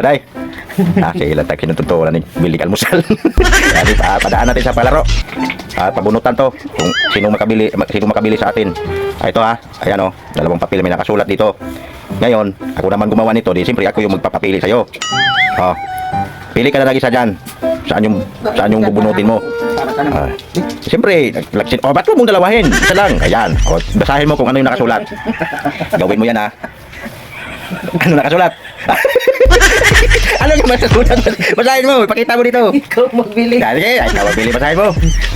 Aday. Ah, sige lang tayo sinututulan ni Bili Almusal. Yan, pa, padaan natin sa palaro. Ah, pabunutan to. Kung sino makabili, ma- sino makabili sa atin. Ah, ito ha. Ayan oh, dalawang papel may nakasulat dito. Ngayon, ako naman gumawa nito, di siyempre ako yung magpapapili sa'yo. Oh. Pili ka na lagi sa dyan. Saan yung, saan yung bubunutin mo? Ah, siyempre, nagsin, oh, ba't mo mong dalawahin? Isa lang. Ayan. O, basahin mo kung ano yung nakasulat. Gawin mo yan ha. Ano nakasulat? ano yung nakasulat? Basahin mo, pakita mo dito. Ikaw magbili. Dali, ay, ikaw bili, basahin mo.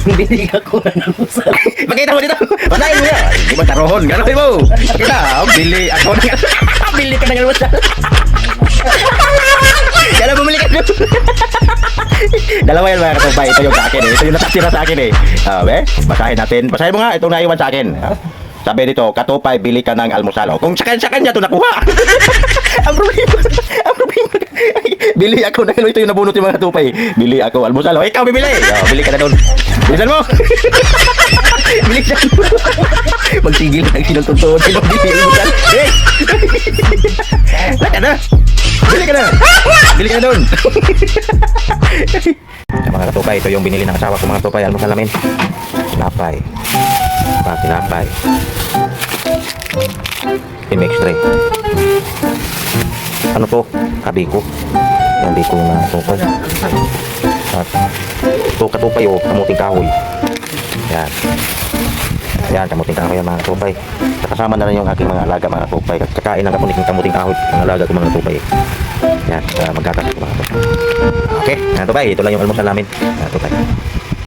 Bili ako ng usal. Pakita mo dito. Basahin mo yan. Hindi mo tarohon. Gano'n mo. Pakita. oh, Bili ako ng... bili ka ng almusal. Kaya bumili ka doon. Dalawa yan mga katupay. Ito yung sa akin eh. Ito yung nakatira sa akin eh. Ah, be? Basahin natin. Basahin mo nga. Itong naiwan sa akin. Ah, Sabi dito, katupay, bili ka ng almusal. O, Kung sa kanya, sa kanya ito nakuha. ang problema, bili ako dahil ito yung nabunot yung mga katupay. Bili ako almusal. O, ikaw bibili. O, bili ka na doon. Bilisan mo. Bilisan mo. Magsigil na. Sino bili almusal? Hey! Laka na. Bili ka na. Bili ka na doon. Sa mga katupay, ito yung binili ng asawa ko mga katupay. Almusal namin. Tinapay. Pa, tinapay. Imix tray. Ano to? Kabiko. Yung biko na tupay. At ito katupay o kamuting kahoy. Yan. Yan, kamuting kahoy mga tupay. Kasama na rin yung aking mga alaga mga tupay. Kakain ng kamuting kamuting kahoy ang alaga ko mga tupay. Yan, uh, magkakasya ko mga tupay. Okay, mga tupay, ito lang yung almusal namin. Mga tupay.